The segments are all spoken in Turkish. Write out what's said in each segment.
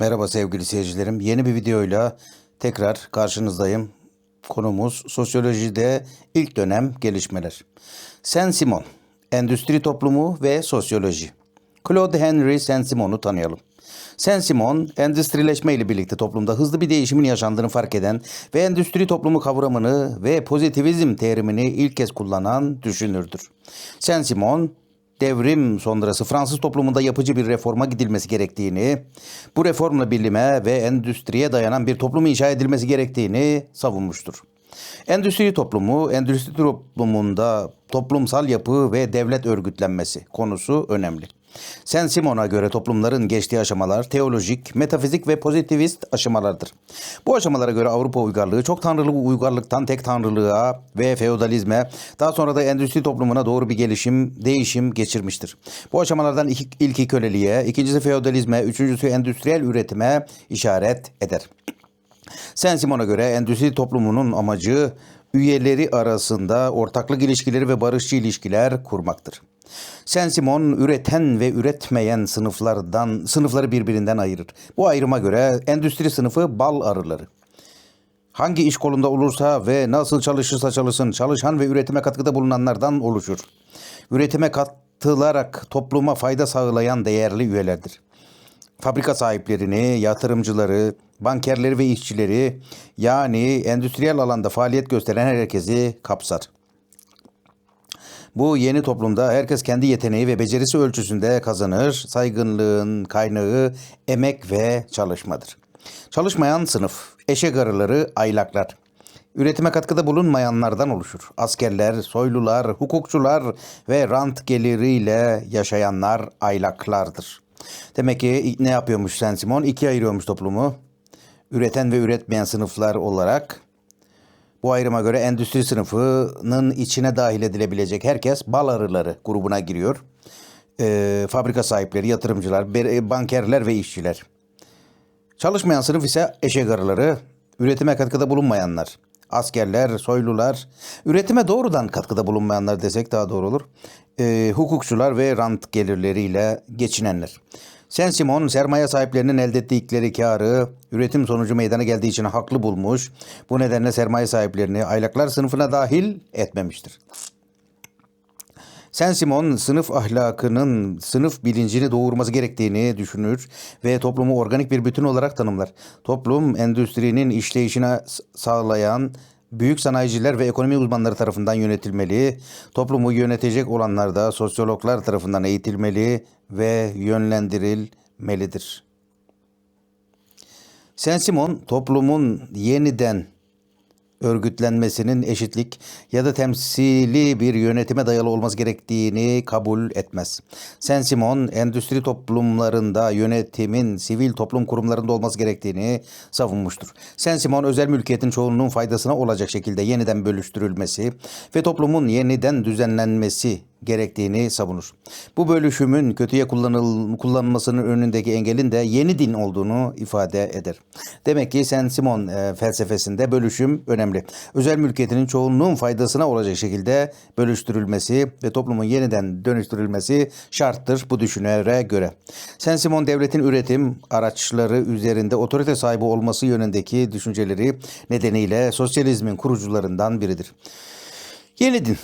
Merhaba sevgili seyircilerim. Yeni bir videoyla tekrar karşınızdayım. Konumuz sosyolojide ilk dönem gelişmeler. Saint-Simon, endüstri toplumu ve sosyoloji. Claude Henry Saint-Simon'u tanıyalım. Saint-Simon, endüstrileşme ile birlikte toplumda hızlı bir değişimin yaşandığını fark eden ve endüstri toplumu kavramını ve pozitivizm terimini ilk kez kullanan düşünürdür. Saint-Simon, devrim sonrası Fransız toplumunda yapıcı bir reforma gidilmesi gerektiğini, bu reformla bilime ve endüstriye dayanan bir toplum inşa edilmesi gerektiğini savunmuştur. Endüstri toplumu, endüstri toplumunda toplumsal yapı ve devlet örgütlenmesi konusu önemli. Saint Simon'a göre toplumların geçtiği aşamalar teolojik, metafizik ve pozitivist aşamalardır. Bu aşamalara göre Avrupa uygarlığı çok tanrılı uygarlıktan tek tanrılığa ve feodalizme, daha sonra da endüstri toplumuna doğru bir gelişim, değişim geçirmiştir. Bu aşamalardan ilk, ilki köleliğe, ikincisi feodalizme, üçüncüsü endüstriyel üretime işaret eder. Saint Simon'a göre endüstri toplumunun amacı üyeleri arasında ortaklık ilişkileri ve barışçı ilişkiler kurmaktır. Saint Simon üreten ve üretmeyen sınıflardan sınıfları birbirinden ayırır. Bu ayrıma göre endüstri sınıfı bal arıları. Hangi iş kolunda olursa ve nasıl çalışırsa çalışsın çalışan ve üretime katkıda bulunanlardan oluşur. Üretime katılarak topluma fayda sağlayan değerli üyelerdir fabrika sahiplerini, yatırımcıları, bankerleri ve işçileri yani endüstriyel alanda faaliyet gösteren herkesi kapsar. Bu yeni toplumda herkes kendi yeteneği ve becerisi ölçüsünde kazanır. Saygınlığın kaynağı emek ve çalışmadır. Çalışmayan sınıf, eşek arıları, aylaklar. Üretime katkıda bulunmayanlardan oluşur. Askerler, soylular, hukukçular ve rant geliriyle yaşayanlar aylaklardır. Demek ki ne yapıyormuş Saint Simon? İkiye ayırıyormuş toplumu. Üreten ve üretmeyen sınıflar olarak. Bu ayrıma göre endüstri sınıfının içine dahil edilebilecek herkes bal arıları grubuna giriyor. E, fabrika sahipleri, yatırımcılar, bankerler ve işçiler. Çalışmayan sınıf ise eşek arıları, üretime katkıda bulunmayanlar. Askerler, soylular, üretime doğrudan katkıda bulunmayanlar desek daha doğru olur. E, hukukçular ve rant gelirleriyle geçinenler. Saint Simon sermaye sahiplerinin elde ettikleri karı üretim sonucu meydana geldiği için haklı bulmuş. Bu nedenle sermaye sahiplerini aylaklar sınıfına dahil etmemiştir. Saint Simon sınıf ahlakının sınıf bilincini doğurması gerektiğini düşünür ve toplumu organik bir bütün olarak tanımlar. Toplum endüstrinin işleyişine sağlayan büyük sanayiciler ve ekonomi uzmanları tarafından yönetilmeli, toplumu yönetecek olanlar da sosyologlar tarafından eğitilmeli ve yönlendirilmelidir. Saint Simon toplumun yeniden örgütlenmesinin eşitlik ya da temsili bir yönetime dayalı olması gerektiğini kabul etmez. Saint Simon endüstri toplumlarında yönetimin sivil toplum kurumlarında olması gerektiğini savunmuştur. Saint Simon özel mülkiyetin çoğunluğun faydasına olacak şekilde yeniden bölüştürülmesi ve toplumun yeniden düzenlenmesi gerektiğini savunur. Bu bölüşümün kötüye kullanıl kullanılmasının önündeki engelin de yeni din olduğunu ifade eder. Demek ki Saint Simon e, felsefesinde bölüşüm önemli. Özel mülkiyetinin çoğunluğun faydasına olacak şekilde bölüştürülmesi ve toplumun yeniden dönüştürülmesi şarttır bu düşünere göre. Saint Simon devletin üretim araçları üzerinde otorite sahibi olması yönündeki düşünceleri nedeniyle sosyalizmin kurucularından biridir. Yeni din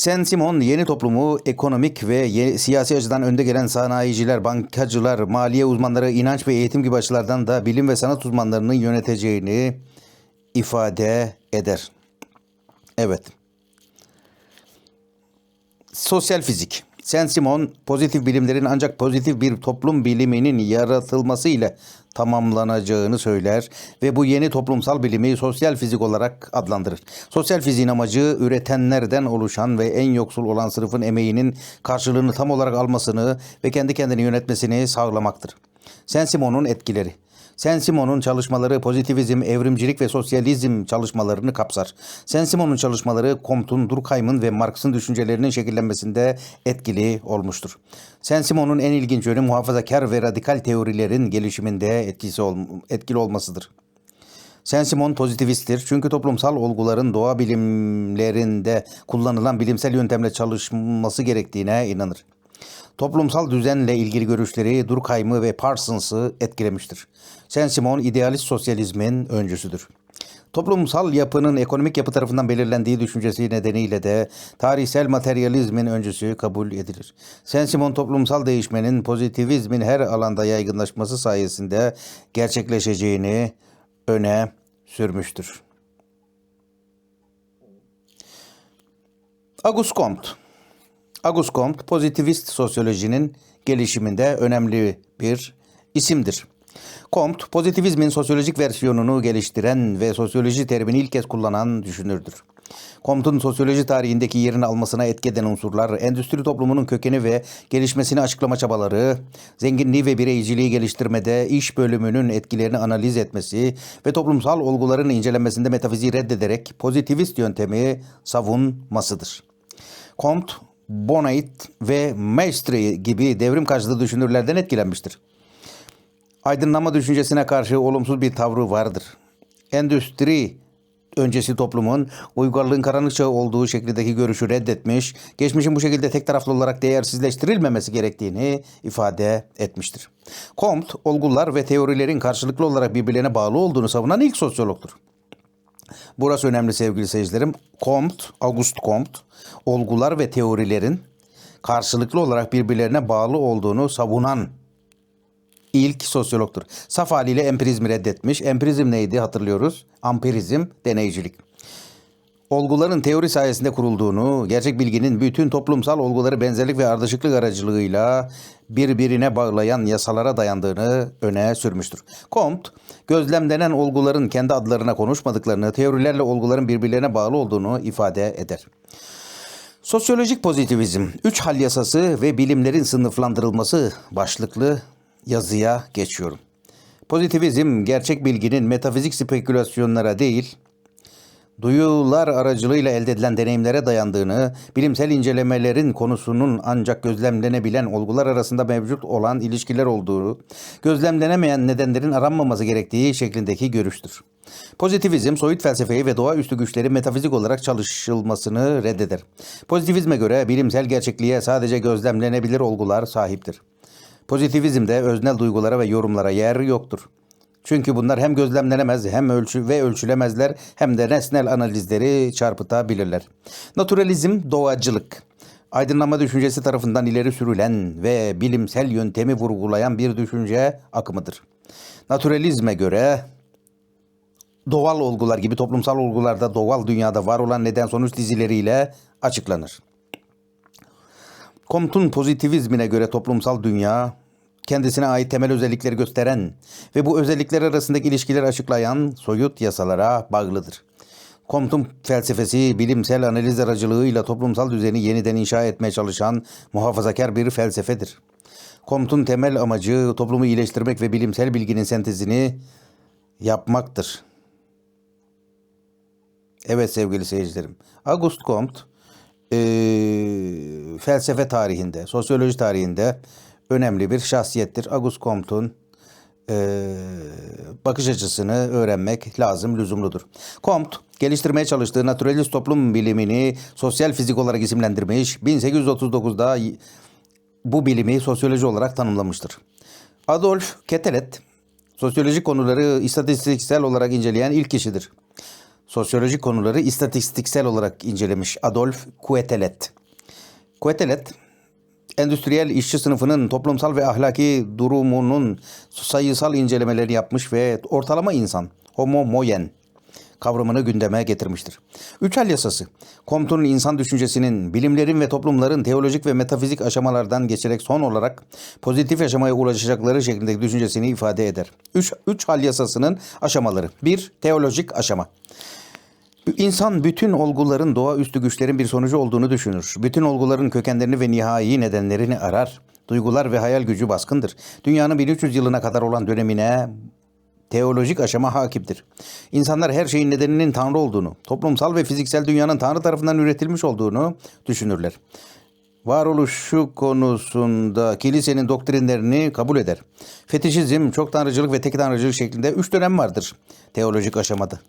Saint Simon yeni toplumu ekonomik ve ye- siyasi açıdan önde gelen sanayiciler, bankacılar, maliye uzmanları, inanç ve eğitim gibi açılardan da bilim ve sanat uzmanlarının yöneteceğini ifade eder. Evet. Sosyal fizik. Saint Simon pozitif bilimlerin ancak pozitif bir toplum biliminin yaratılması ile tamamlanacağını söyler ve bu yeni toplumsal bilimi sosyal fizik olarak adlandırır. Sosyal fiziğin amacı üretenlerden oluşan ve en yoksul olan sınıfın emeğinin karşılığını tam olarak almasını ve kendi kendini yönetmesini sağlamaktır. Saint Simon'un etkileri Saint Simon'un çalışmaları pozitivizm, evrimcilik ve sosyalizm çalışmalarını kapsar. Saint Simon'un çalışmaları Comte'un, Durkheim'ın ve Marx'ın düşüncelerinin şekillenmesinde etkili olmuştur. Saint Simon'un en ilginç yönü muhafazakar ve radikal teorilerin gelişiminde etkisi ol, etkili olmasıdır. Saint Simon pozitivisttir çünkü toplumsal olguların doğa bilimlerinde kullanılan bilimsel yöntemle çalışılması gerektiğine inanır. Toplumsal düzenle ilgili görüşleri Durkheim'ı ve Parsons'ı etkilemiştir. Saint-Simon idealist sosyalizmin öncüsüdür. Toplumsal yapının ekonomik yapı tarafından belirlendiği düşüncesi nedeniyle de tarihsel materyalizmin öncüsü kabul edilir. Saint-Simon toplumsal değişmenin pozitivizmin her alanda yaygınlaşması sayesinde gerçekleşeceğini öne sürmüştür. Auguste Comte Auguste Comte pozitivist sosyolojinin gelişiminde önemli bir isimdir. Comte, pozitivizmin sosyolojik versiyonunu geliştiren ve sosyoloji terimini ilk kez kullanan düşünürdür. Comte'un sosyoloji tarihindeki yerini almasına etki eden unsurlar, endüstri toplumunun kökeni ve gelişmesini açıklama çabaları, zenginliği ve bireyciliği geliştirmede iş bölümünün etkilerini analiz etmesi ve toplumsal olguların incelenmesinde metafiziği reddederek pozitivist yöntemi savunmasıdır. Comte, Bonnet ve Maistre gibi devrim karşıtı düşünürlerden etkilenmiştir. Aydınlanma düşüncesine karşı olumsuz bir tavrı vardır. Endüstri öncesi toplumun uygarlığın karanlık çağı olduğu şeklindeki görüşü reddetmiş, geçmişin bu şekilde tek taraflı olarak değersizleştirilmemesi gerektiğini ifade etmiştir. Comte, olgular ve teorilerin karşılıklı olarak birbirlerine bağlı olduğunu savunan ilk sosyologtur. Burası önemli sevgili seyircilerim. Comte, Auguste Comte, olgular ve teorilerin karşılıklı olarak birbirlerine bağlı olduğunu savunan ilk sosyologtur. Saf haliyle empirizmi reddetmiş. Empirizm neydi hatırlıyoruz? Ampirizm, deneycilik. Olguların teori sayesinde kurulduğunu, gerçek bilginin bütün toplumsal olguları benzerlik ve ardışıklık aracılığıyla birbirine bağlayan yasalara dayandığını öne sürmüştür. Comte, gözlemlenen olguların kendi adlarına konuşmadıklarını, teorilerle olguların birbirlerine bağlı olduğunu ifade eder. Sosyolojik pozitivizm, üç hal yasası ve bilimlerin sınıflandırılması başlıklı yazıya geçiyorum. Pozitivizm, gerçek bilginin metafizik spekülasyonlara değil, duyular aracılığıyla elde edilen deneyimlere dayandığını, bilimsel incelemelerin konusunun ancak gözlemlenebilen olgular arasında mevcut olan ilişkiler olduğu, gözlemlenemeyen nedenlerin aranmaması gerektiği şeklindeki görüştür. Pozitivizm, soyut felsefeyi ve doğaüstü güçlerin metafizik olarak çalışılmasını reddeder. Pozitivizme göre bilimsel gerçekliğe sadece gözlemlenebilir olgular sahiptir. Pozitivizmde öznel duygulara ve yorumlara yer yoktur. Çünkü bunlar hem gözlemlenemez hem ölçü ve ölçülemezler hem de nesnel analizleri çarpıtabilirler. Naturalizm doğacılık. Aydınlanma düşüncesi tarafından ileri sürülen ve bilimsel yöntemi vurgulayan bir düşünce akımıdır. Naturalizme göre doğal olgular gibi toplumsal olgularda doğal dünyada var olan neden sonuç dizileriyle açıklanır. Comte'un pozitivizmine göre toplumsal dünya kendisine ait temel özellikleri gösteren ve bu özellikler arasındaki ilişkileri açıklayan soyut yasalara bağlıdır. Comte'un felsefesi bilimsel analiz aracılığıyla toplumsal düzeni yeniden inşa etmeye çalışan muhafazakar bir felsefedir. Comte'un temel amacı toplumu iyileştirmek ve bilimsel bilginin sentezini yapmaktır. Evet sevgili seyircilerim. Auguste Comte e, felsefe tarihinde, sosyoloji tarihinde önemli bir şahsiyettir. Auguste Comte'un e, bakış açısını öğrenmek lazım, lüzumludur. Comte, geliştirmeye çalıştığı naturalist toplum bilimini sosyal fizik olarak isimlendirmiş. 1839'da bu bilimi sosyoloji olarak tanımlamıştır. Adolf Ketelet, sosyolojik konuları istatistiksel olarak inceleyen ilk kişidir. Sosyolojik konuları istatistiksel olarak incelemiş Adolf Quetelet. Quetelet, endüstriyel işçi sınıfının toplumsal ve ahlaki durumunun sayısal incelemeleri yapmış ve ortalama insan, homo moyen kavramını gündeme getirmiştir. Üç hal yasası, Comte'un insan düşüncesinin, bilimlerin ve toplumların teolojik ve metafizik aşamalardan geçerek son olarak pozitif aşamaya ulaşacakları şeklindeki düşüncesini ifade eder. Üç, üç hal yasasının aşamaları. Bir, teolojik aşama. İnsan bütün olguların doğaüstü güçlerin bir sonucu olduğunu düşünür. Bütün olguların kökenlerini ve nihai nedenlerini arar. Duygular ve hayal gücü baskındır. Dünyanın 1300 yılına kadar olan dönemine teolojik aşama hakimdir. İnsanlar her şeyin nedeninin Tanrı olduğunu, toplumsal ve fiziksel dünyanın Tanrı tarafından üretilmiş olduğunu düşünürler. Varoluşu konusunda kilisenin doktrinlerini kabul eder. Fetişizm, çok tanrıcılık ve tek tanrıcılık şeklinde üç dönem vardır teolojik aşamada.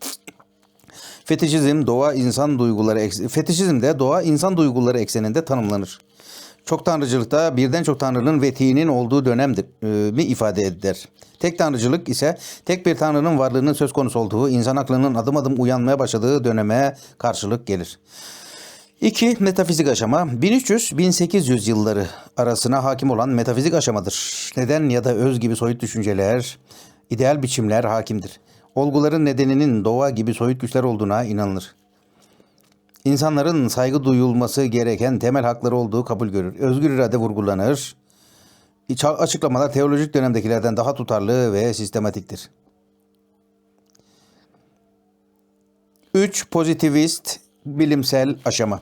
Fetişizm doğa insan duyguları fetişizm de doğa insan duyguları ekseninde tanımlanır. Çok tanrıcılıkta birden çok tanrının ve tiinin olduğu dönemdir e, mi ifade eder. Tek tanrıcılık ise tek bir tanrının varlığının söz konusu olduğu, insan aklının adım adım uyanmaya başladığı döneme karşılık gelir. 2. Metafizik aşama 1300-1800 yılları arasına hakim olan metafizik aşamadır. Neden ya da öz gibi soyut düşünceler, ideal biçimler hakimdir. Olguların nedeninin doğa gibi soyut güçler olduğuna inanılır. İnsanların saygı duyulması gereken temel hakları olduğu kabul görür. Özgür irade vurgulanır. Açıklamalar teolojik dönemdekilerden daha tutarlı ve sistematiktir. 3. Pozitivist bilimsel aşama.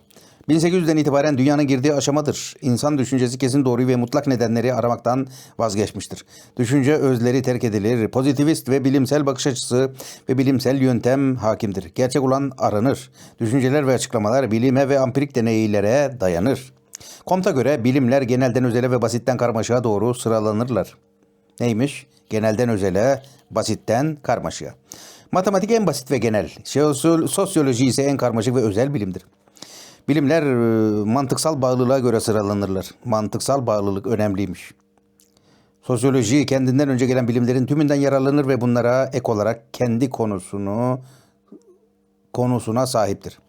1800'den itibaren dünyanın girdiği aşamadır. İnsan düşüncesi kesin doğruyu ve mutlak nedenleri aramaktan vazgeçmiştir. Düşünce özleri terk edilir. Pozitivist ve bilimsel bakış açısı ve bilimsel yöntem hakimdir. Gerçek olan aranır. Düşünceler ve açıklamalar bilime ve ampirik deneylere dayanır. Comte'a göre bilimler genelden özele ve basitten karmaşaya doğru sıralanırlar. Neymiş? Genelden özele, basitten karmaşaya. Matematik en basit ve genel. Sosyolo- Sosyoloji ise en karmaşık ve özel bilimdir. Bilimler e, mantıksal bağlılığa göre sıralanırlar. Mantıksal bağlılık önemliymiş. Sosyoloji kendinden önce gelen bilimlerin tümünden yararlanır ve bunlara ek olarak kendi konusunu konusuna sahiptir.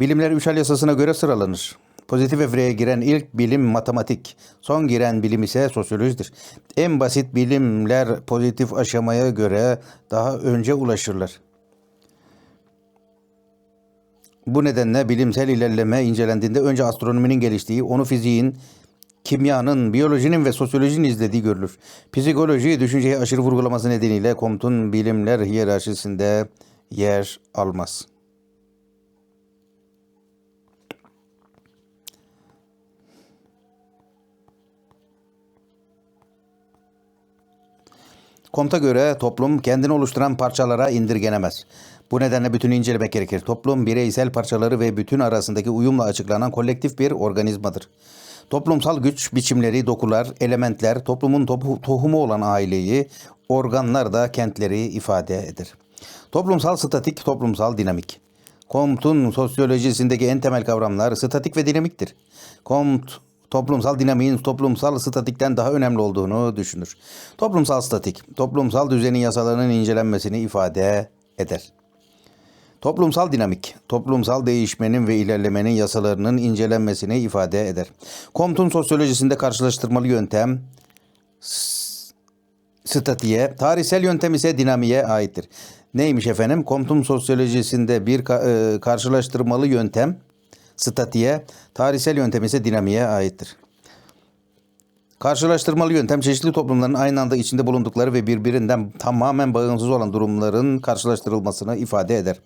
Bilimler üçel yasasına göre sıralanır. Pozitif evreye giren ilk bilim matematik, son giren bilim ise sosyolojidir. En basit bilimler pozitif aşamaya göre daha önce ulaşırlar. Bu nedenle bilimsel ilerleme incelendiğinde önce astronominin geliştiği, onu fiziğin, kimyanın, biyolojinin ve sosyolojinin izlediği görülür. Psikoloji düşünceyi aşırı vurgulaması nedeniyle Comte'un bilimler hiyerarşisinde yer almaz. Comte'a göre toplum kendini oluşturan parçalara indirgenemez. Bu nedenle bütünü incelemek gerekir. Toplum bireysel parçaları ve bütün arasındaki uyumla açıklanan kolektif bir organizmadır. Toplumsal güç biçimleri, dokular, elementler, toplumun topu- tohumu olan aileyi, organlar da kentleri ifade eder. Toplumsal statik, toplumsal dinamik. Comte'un sosyolojisindeki en temel kavramlar statik ve dinamiktir. Comte toplumsal dinamiğin toplumsal statikten daha önemli olduğunu düşünür. Toplumsal statik, toplumsal düzenin yasalarının incelenmesini ifade eder. Toplumsal dinamik, toplumsal değişmenin ve ilerlemenin yasalarının incelenmesini ifade eder. Comte'un sosyolojisinde karşılaştırmalı yöntem, statiğe, tarihsel yöntem ise dinamiğe aittir. Neymiş efendim? Comte'un sosyolojisinde bir e, karşılaştırmalı yöntem, statiğe, tarihsel yöntem ise dinamiğe aittir. Karşılaştırmalı yöntem çeşitli toplumların aynı anda içinde bulundukları ve birbirinden tamamen bağımsız olan durumların karşılaştırılmasını ifade eder.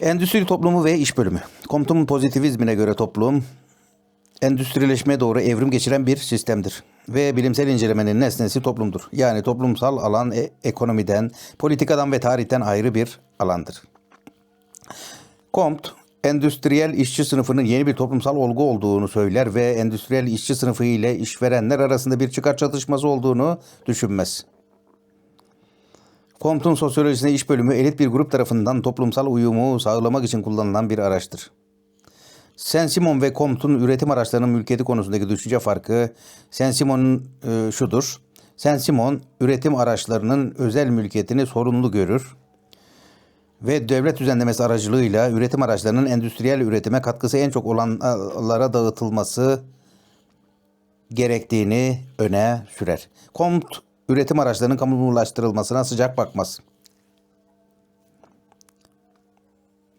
Endüstri toplumu ve iş bölümü. Comte'un pozitivizmine göre toplum endüstrileşmeye doğru evrim geçiren bir sistemdir. Ve bilimsel incelemenin nesnesi toplumdur. Yani toplumsal alan e- ekonomiden, politikadan ve tarihten ayrı bir alandır. Comte, endüstriyel işçi sınıfının yeni bir toplumsal olgu olduğunu söyler ve endüstriyel işçi sınıfı ile işverenler arasında bir çıkar çatışması olduğunu düşünmez. Comte'un sosyolojisinde iş bölümü elit bir grup tarafından toplumsal uyumu sağlamak için kullanılan bir araçtır. Saint-Simon ve Comte'un üretim araçlarının mülkiyeti konusundaki düşünce farkı Saint-Simon'un e, şudur. Saint-Simon üretim araçlarının özel mülkiyetini sorunlu görür ve devlet düzenlemesi aracılığıyla üretim araçlarının endüstriyel üretime katkısı en çok olanlara dağıtılması gerektiğini öne sürer. Comte üretim araçlarının kamulaştırılmasına sıcak bakmaz.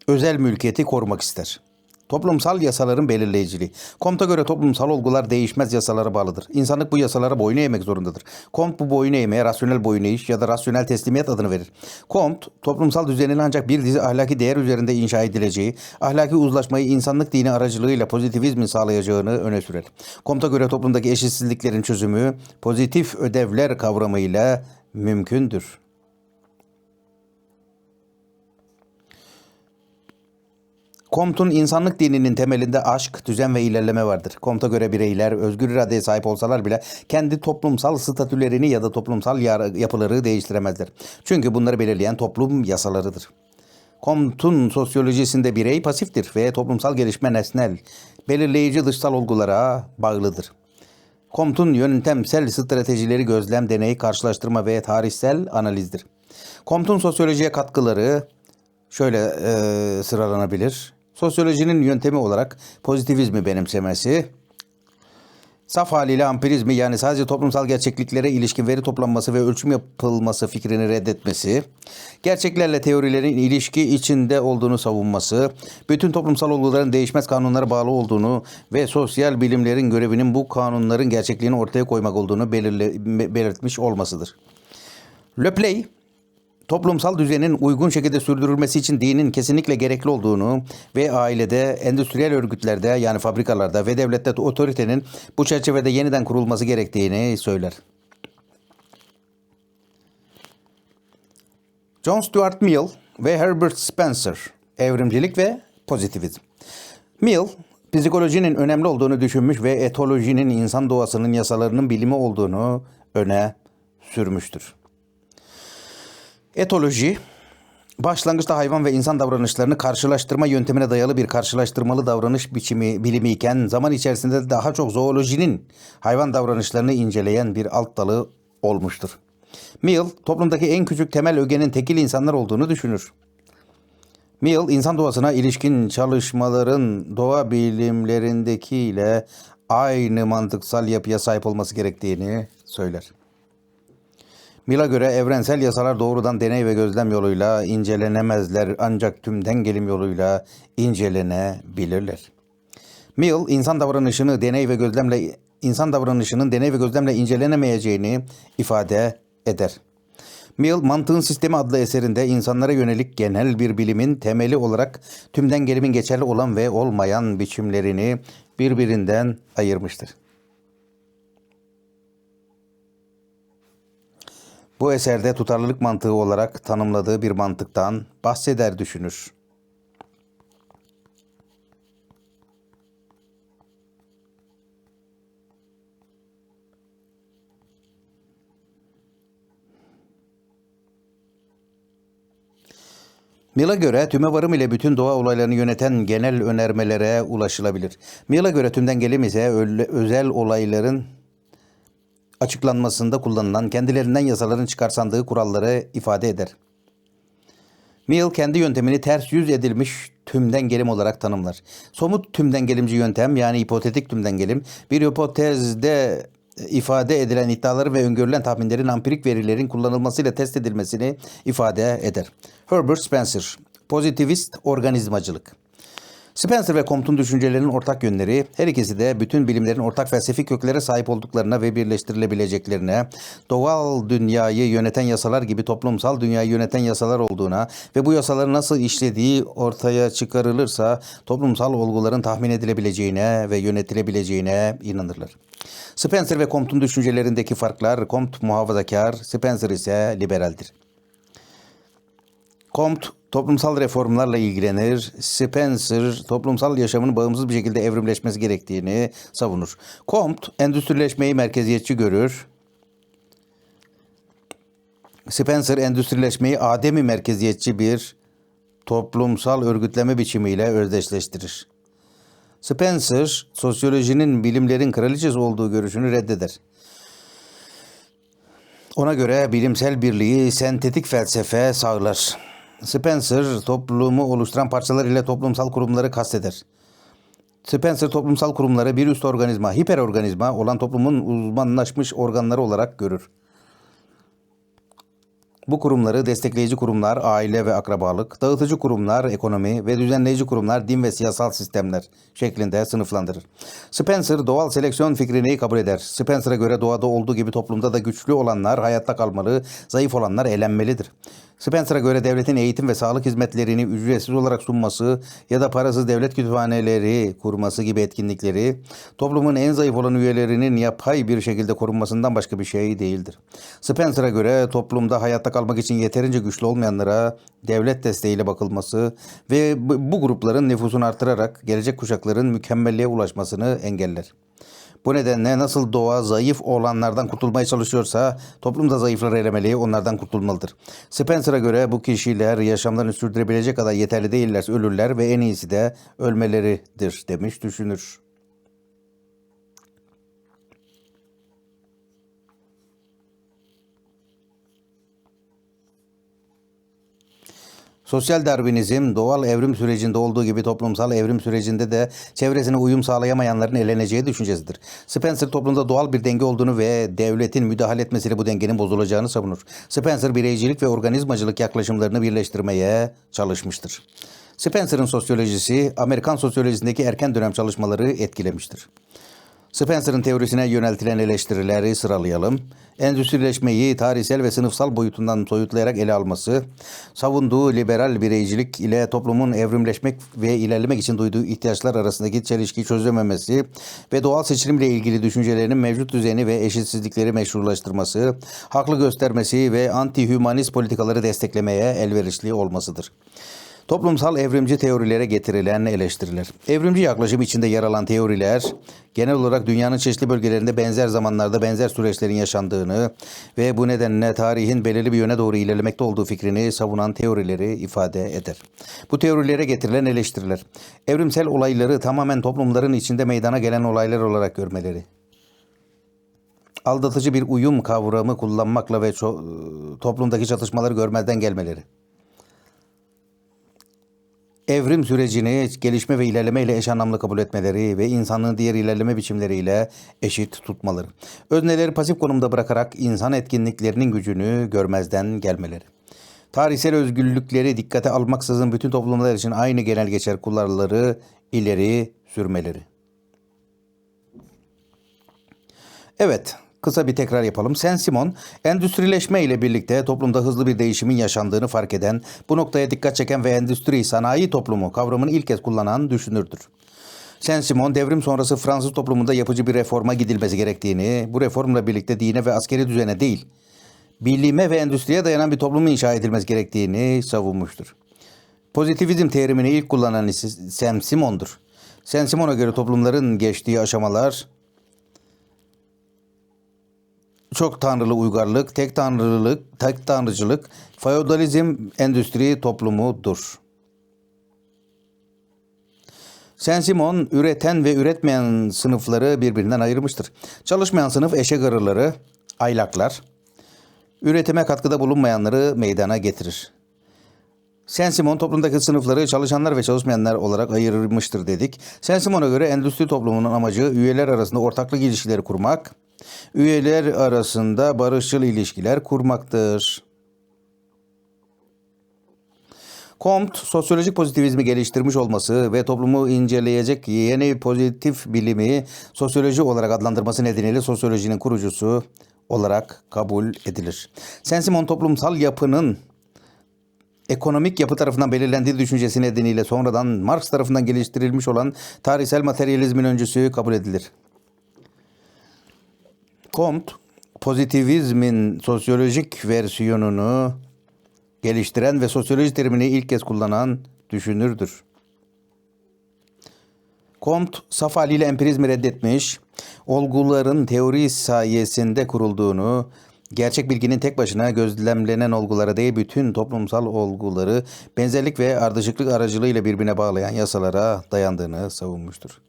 özel mülkiyeti korumak ister. Toplumsal yasaların belirleyiciliği. Comte'a göre toplumsal olgular değişmez yasalara bağlıdır. İnsanlık bu yasalara boyun eğmek zorundadır. Comte bu boyun eğmeye rasyonel boyun eğiş ya da rasyonel teslimiyet adını verir. Comte, toplumsal düzenin ancak bir dizi ahlaki değer üzerinde inşa edileceği, ahlaki uzlaşmayı insanlık dini aracılığıyla pozitivizmin sağlayacağını öne sürer. Comte'a göre toplumdaki eşitsizliklerin çözümü pozitif ödevler kavramıyla mümkündür. Comte'un insanlık dininin temelinde aşk, düzen ve ilerleme vardır. Comte'a göre bireyler özgür iradeye sahip olsalar bile kendi toplumsal statülerini ya da toplumsal yapıları değiştiremezler. Çünkü bunları belirleyen toplum yasalarıdır. Comte'un sosyolojisinde birey pasiftir ve toplumsal gelişme nesnel, belirleyici dışsal olgulara bağlıdır. Comte'un yöntemsel stratejileri gözlem, deney, karşılaştırma ve tarihsel analizdir. Comte'un sosyolojiye katkıları şöyle e, sıralanabilir. Sosyolojinin yöntemi olarak pozitivizmi benimsemesi, Saf haliyle ampirizmi yani sadece toplumsal gerçekliklere ilişkin veri toplanması ve ölçüm yapılması fikrini reddetmesi, gerçeklerle teorilerin ilişki içinde olduğunu savunması, bütün toplumsal olguların değişmez kanunlara bağlı olduğunu ve sosyal bilimlerin görevinin bu kanunların gerçekliğini ortaya koymak olduğunu belirle, belirtmiş olmasıdır. Le Play, toplumsal düzenin uygun şekilde sürdürülmesi için dinin kesinlikle gerekli olduğunu ve ailede, endüstriyel örgütlerde yani fabrikalarda ve devlette otoritenin bu çerçevede yeniden kurulması gerektiğini söyler. John Stuart Mill ve Herbert Spencer, Evrimcilik ve Pozitivizm. Mill, psikolojinin önemli olduğunu düşünmüş ve etolojinin insan doğasının yasalarının bilimi olduğunu öne sürmüştür. Etoloji, başlangıçta hayvan ve insan davranışlarını karşılaştırma yöntemine dayalı bir karşılaştırmalı davranış biçimi bilimi iken zaman içerisinde daha çok zoolojinin hayvan davranışlarını inceleyen bir alt dalı olmuştur. Mill, toplumdaki en küçük temel ögenin tekil insanlar olduğunu düşünür. Mill, insan doğasına ilişkin çalışmaların doğa bilimlerindekiyle aynı mantıksal yapıya sahip olması gerektiğini söyler. Mill'a göre evrensel yasalar doğrudan deney ve gözlem yoluyla incelenemezler ancak tümden gelim yoluyla incelenebilirler. Mill, insan davranışını deney ve gözlemle insan davranışının deney ve gözlemle incelenemeyeceğini ifade eder. Mill, Mantığın Sistemi adlı eserinde insanlara yönelik genel bir bilimin temeli olarak tümden gelimin geçerli olan ve olmayan biçimlerini birbirinden ayırmıştır. Bu eserde tutarlılık mantığı olarak tanımladığı bir mantıktan bahseder düşünür. Mill'a göre tüme varım ile bütün doğa olaylarını yöneten genel önermelere ulaşılabilir. Mill'a göre tümden gelim ise özel olayların açıklanmasında kullanılan kendilerinden yasaların çıkarsandığı kuralları ifade eder. Mill kendi yöntemini ters yüz edilmiş tümden gelim olarak tanımlar. Somut tümden gelimci yöntem yani hipotetik tümden gelim bir hipotezde ifade edilen iddiaları ve öngörülen tahminlerin ampirik verilerin kullanılmasıyla test edilmesini ifade eder. Herbert Spencer, Pozitivist Organizmacılık Spencer ve Comte'un düşüncelerinin ortak yönleri, her ikisi de bütün bilimlerin ortak felsefi köklere sahip olduklarına ve birleştirilebileceklerine, doğal dünyayı yöneten yasalar gibi toplumsal dünyayı yöneten yasalar olduğuna ve bu yasaların nasıl işlediği ortaya çıkarılırsa toplumsal olguların tahmin edilebileceğine ve yönetilebileceğine inanırlar. Spencer ve Comte'un düşüncelerindeki farklar, Comte muhafazakar, Spencer ise liberaldir. Comte toplumsal reformlarla ilgilenir. Spencer toplumsal yaşamın bağımsız bir şekilde evrimleşmesi gerektiğini savunur. Comte endüstrileşmeyi merkeziyetçi görür. Spencer endüstrileşmeyi ademi merkeziyetçi bir toplumsal örgütleme biçimiyle özdeşleştirir. Spencer, sosyolojinin bilimlerin kraliçesi olduğu görüşünü reddeder. Ona göre bilimsel birliği sentetik felsefe sağlar. Spencer toplumu oluşturan parçalar ile toplumsal kurumları kasteder. Spencer toplumsal kurumları bir üst organizma, hiperorganizma olan toplumun uzmanlaşmış organları olarak görür. Bu kurumları destekleyici kurumlar, aile ve akrabalık, dağıtıcı kurumlar, ekonomi ve düzenleyici kurumlar, din ve siyasal sistemler şeklinde sınıflandırır. Spencer doğal seleksiyon fikrini kabul eder. Spencer'a göre doğada olduğu gibi toplumda da güçlü olanlar hayatta kalmalı, zayıf olanlar elenmelidir. Spencer'a göre devletin eğitim ve sağlık hizmetlerini ücretsiz olarak sunması ya da parasız devlet kütüphaneleri kurması gibi etkinlikleri toplumun en zayıf olan üyelerinin yapay bir şekilde korunmasından başka bir şey değildir. Spencer'a göre toplumda hayatta kalmak için yeterince güçlü olmayanlara devlet desteğiyle bakılması ve bu grupların nüfusunu artırarak gelecek kuşakların mükemmelliğe ulaşmasını engeller. Bu nedenle nasıl doğa zayıf olanlardan kurtulmaya çalışıyorsa toplum da zayıfları elemeli, onlardan kurtulmalıdır. Spencer'a göre bu kişiler yaşamlarını sürdürebilecek kadar yeterli değillerse ölürler ve en iyisi de ölmeleridir demiş düşünür. Sosyal Darwinizm doğal evrim sürecinde olduğu gibi toplumsal evrim sürecinde de çevresine uyum sağlayamayanların eleneceği düşüncesidir. Spencer toplumda doğal bir denge olduğunu ve devletin müdahale etmesiyle bu dengenin bozulacağını savunur. Spencer bireycilik ve organizmacılık yaklaşımlarını birleştirmeye çalışmıştır. Spencer'ın sosyolojisi Amerikan sosyolojisindeki erken dönem çalışmaları etkilemiştir. Spencer'ın teorisine yöneltilen eleştirileri sıralayalım. Endüstrileşmeyi tarihsel ve sınıfsal boyutundan soyutlayarak ele alması, savunduğu liberal bireycilik ile toplumun evrimleşmek ve ilerlemek için duyduğu ihtiyaçlar arasındaki çelişkiyi çözememesi ve doğal seçilimle ilgili düşüncelerinin mevcut düzeni ve eşitsizlikleri meşrulaştırması, haklı göstermesi ve anti-hümanist politikaları desteklemeye elverişli olmasıdır. Toplumsal evrimci teorilere getirilen eleştiriler. Evrimci yaklaşım içinde yer alan teoriler genel olarak dünyanın çeşitli bölgelerinde benzer zamanlarda benzer süreçlerin yaşandığını ve bu nedenle tarihin belirli bir yöne doğru ilerlemekte olduğu fikrini savunan teorileri ifade eder. Bu teorilere getirilen eleştiriler. Evrimsel olayları tamamen toplumların içinde meydana gelen olaylar olarak görmeleri aldatıcı bir uyum kavramı kullanmakla ve toplumdaki çatışmaları görmezden gelmeleri evrim sürecini gelişme ve ilerleme ile eş anlamlı kabul etmeleri ve insanlığın diğer ilerleme biçimleriyle eşit tutmaları. Özneleri pasif konumda bırakarak insan etkinliklerinin gücünü görmezden gelmeleri. Tarihsel özgürlükleri dikkate almaksızın bütün toplumlar için aynı genel geçer kuralları ileri sürmeleri. Evet, kısa bir tekrar yapalım. Sen Simon, endüstrileşme ile birlikte toplumda hızlı bir değişimin yaşandığını fark eden, bu noktaya dikkat çeken ve endüstri sanayi toplumu kavramını ilk kez kullanan düşünürdür. Sen Simon devrim sonrası Fransız toplumunda yapıcı bir reforma gidilmesi gerektiğini, bu reformla birlikte dine ve askeri düzene değil, bilime ve endüstriye dayanan bir toplumun inşa edilmesi gerektiğini savunmuştur. Pozitivizm terimini ilk kullanan Sam Simon'dur. Sam Simon'a göre toplumların geçtiği aşamalar çok tanrılı uygarlık, tek tanrılılık, tek tanrıcılık, feodalizm, endüstri toplumudur. Saint-Simon üreten ve üretmeyen sınıfları birbirinden ayırmıştır. Çalışmayan sınıf eşek arıları, aylaklar, üretime katkıda bulunmayanları meydana getirir. Saint-Simon toplumdaki sınıfları çalışanlar ve çalışmayanlar olarak ayırmıştır dedik. Saint-Simon'a göre endüstri toplumunun amacı üyeler arasında ortaklık ilişkileri kurmak, üyeler arasında barışçıl ilişkiler kurmaktır. Comte, sosyolojik pozitivizmi geliştirmiş olması ve toplumu inceleyecek yeni pozitif bilimi sosyoloji olarak adlandırması nedeniyle sosyolojinin kurucusu olarak kabul edilir. Saint-Simon toplumsal yapının ekonomik yapı tarafından belirlendiği düşüncesi nedeniyle sonradan Marx tarafından geliştirilmiş olan tarihsel materyalizmin öncüsü kabul edilir. Comte, pozitivizmin sosyolojik versiyonunu geliştiren ve sosyoloji terimini ilk kez kullanan düşünürdür. Comte, saf haliyle empirizmi reddetmiş, olguların teori sayesinde kurulduğunu, gerçek bilginin tek başına gözlemlenen olgulara değil bütün toplumsal olguları benzerlik ve ardışıklık aracılığıyla birbirine bağlayan yasalara dayandığını savunmuştur.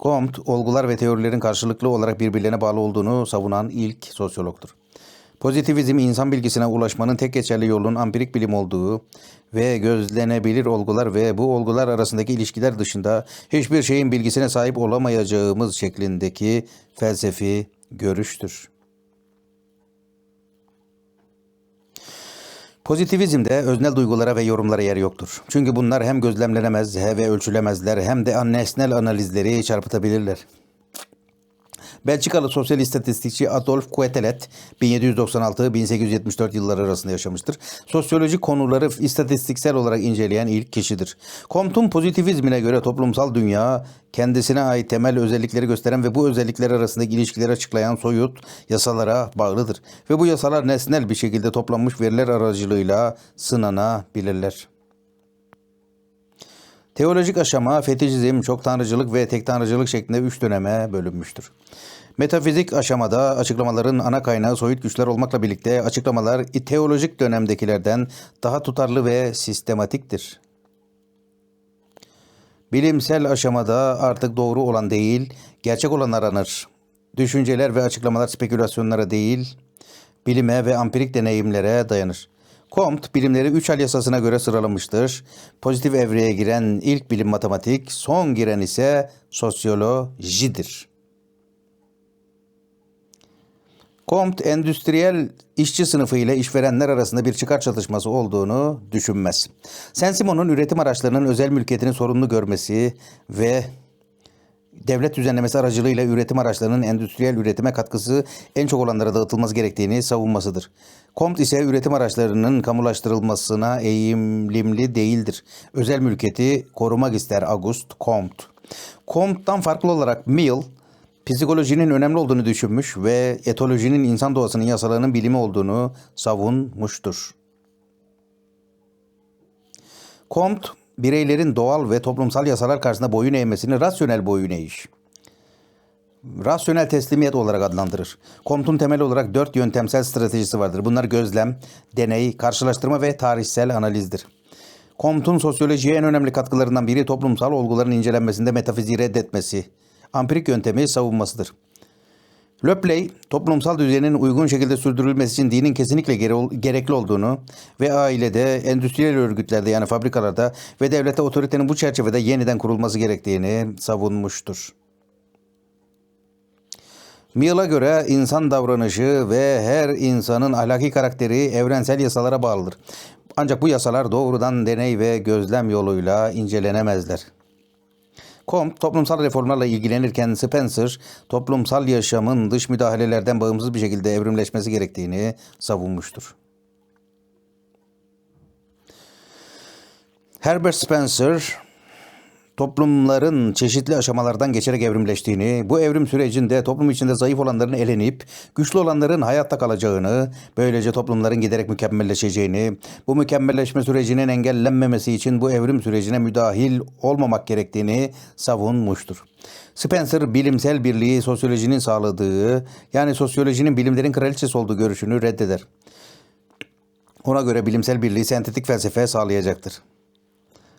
Comte, olgular ve teorilerin karşılıklı olarak birbirlerine bağlı olduğunu savunan ilk sosyologtur. Pozitivizm, insan bilgisine ulaşmanın tek geçerli yolun ampirik bilim olduğu ve gözlenebilir olgular ve bu olgular arasındaki ilişkiler dışında hiçbir şeyin bilgisine sahip olamayacağımız şeklindeki felsefi görüştür. Pozitivizmde öznel duygulara ve yorumlara yer yoktur. Çünkü bunlar hem gözlemlenemez ve ölçülemezler hem de nesnel analizleri çarpıtabilirler. Belçikalı sosyal istatistikçi Adolf Quetelet 1796-1874 yılları arasında yaşamıştır. Sosyoloji konuları istatistiksel olarak inceleyen ilk kişidir. Comte'un pozitivizmine göre toplumsal dünya kendisine ait temel özellikleri gösteren ve bu özellikler arasındaki ilişkileri açıklayan soyut yasalara bağlıdır. Ve bu yasalar nesnel bir şekilde toplanmış veriler aracılığıyla sınanabilirler. Teolojik aşama fetişizm, çok tanrıcılık ve tek tanrıcılık şeklinde üç döneme bölünmüştür. Metafizik aşamada açıklamaların ana kaynağı soyut güçler olmakla birlikte açıklamalar teolojik dönemdekilerden daha tutarlı ve sistematiktir. Bilimsel aşamada artık doğru olan değil, gerçek olan aranır. Düşünceler ve açıklamalar spekülasyonlara değil, bilime ve ampirik deneyimlere dayanır. Comte bilimleri üç hal yasasına göre sıralamıştır. Pozitif evreye giren ilk bilim matematik, son giren ise sosyolojidir. Comte endüstriyel işçi sınıfı ile işverenler arasında bir çıkar çatışması olduğunu düşünmez. Saint-Simon'un üretim araçlarının özel mülkiyetini sorumlu görmesi ve devlet düzenlemesi aracılığıyla üretim araçlarının endüstriyel üretime katkısı en çok olanlara dağıtılması gerektiğini savunmasıdır. Comte ise üretim araçlarının kamulaştırılmasına eğilimli değildir. Özel mülkiyeti korumak ister Auguste Comte. Comte'dan farklı olarak Mill, psikolojinin önemli olduğunu düşünmüş ve etolojinin insan doğasının yasalarının bilimi olduğunu savunmuştur. Comte, bireylerin doğal ve toplumsal yasalar karşısında boyun eğmesini rasyonel boyun eğiş, rasyonel teslimiyet olarak adlandırır. Comte'un temel olarak dört yöntemsel stratejisi vardır. Bunlar gözlem, deney, karşılaştırma ve tarihsel analizdir. Comte'un sosyolojiye en önemli katkılarından biri toplumsal olguların incelenmesinde metafiziği reddetmesi, ampirik yöntemi savunmasıdır. Löpley, toplumsal düzenin uygun şekilde sürdürülmesi için dinin kesinlikle gere- gerekli olduğunu ve ailede, endüstriyel örgütlerde yani fabrikalarda ve devlette otoritenin bu çerçevede yeniden kurulması gerektiğini savunmuştur. Mill'a göre insan davranışı ve her insanın ahlaki karakteri evrensel yasalara bağlıdır. Ancak bu yasalar doğrudan deney ve gözlem yoluyla incelenemezler. Comte toplumsal reformlarla ilgilenirken Spencer toplumsal yaşamın dış müdahalelerden bağımsız bir şekilde evrimleşmesi gerektiğini savunmuştur. Herbert Spencer toplumların çeşitli aşamalardan geçerek evrimleştiğini, bu evrim sürecinde toplum içinde zayıf olanların elenip güçlü olanların hayatta kalacağını, böylece toplumların giderek mükemmelleşeceğini, bu mükemmelleşme sürecinin engellenmemesi için bu evrim sürecine müdahil olmamak gerektiğini savunmuştur. Spencer bilimsel birliği sosyolojinin sağladığı, yani sosyolojinin bilimlerin kraliçesi olduğu görüşünü reddeder. Ona göre bilimsel birliği sentetik felsefe sağlayacaktır.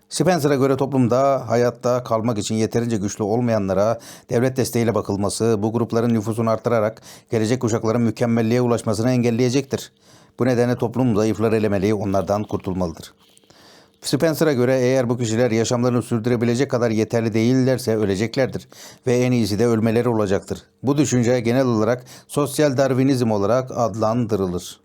Spencer'a göre toplumda hayatta kalmak için yeterince güçlü olmayanlara devlet desteğiyle bakılması bu grupların nüfusunu artırarak gelecek kuşakların mükemmelliğe ulaşmasını engelleyecektir. Bu nedenle toplum zayıfları elemeli, onlardan kurtulmalıdır. Spencer'a göre eğer bu kişiler yaşamlarını sürdürebilecek kadar yeterli değillerse öleceklerdir ve en iyisi de ölmeleri olacaktır. Bu düşünce genel olarak sosyal darwinizm olarak adlandırılır.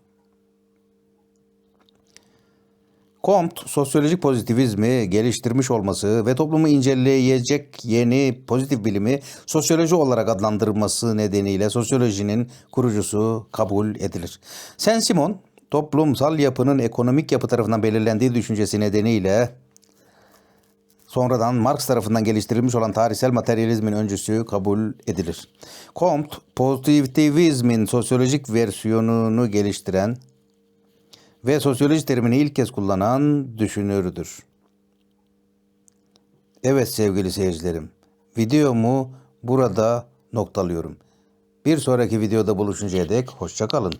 Comte, sosyolojik pozitivizmi geliştirmiş olması ve toplumu inceleyecek yeni pozitif bilimi sosyoloji olarak adlandırması nedeniyle sosyolojinin kurucusu kabul edilir. Saint-Simon, toplumsal yapının ekonomik yapı tarafından belirlendiği düşüncesi nedeniyle sonradan Marx tarafından geliştirilmiş olan tarihsel materyalizmin öncüsü kabul edilir. Comte, pozitivizmin sosyolojik versiyonunu geliştiren ve sosyoloji terimini ilk kez kullanan düşünürdür. Evet sevgili seyircilerim, videomu burada noktalıyorum. Bir sonraki videoda buluşuncaya dek hoşçakalın.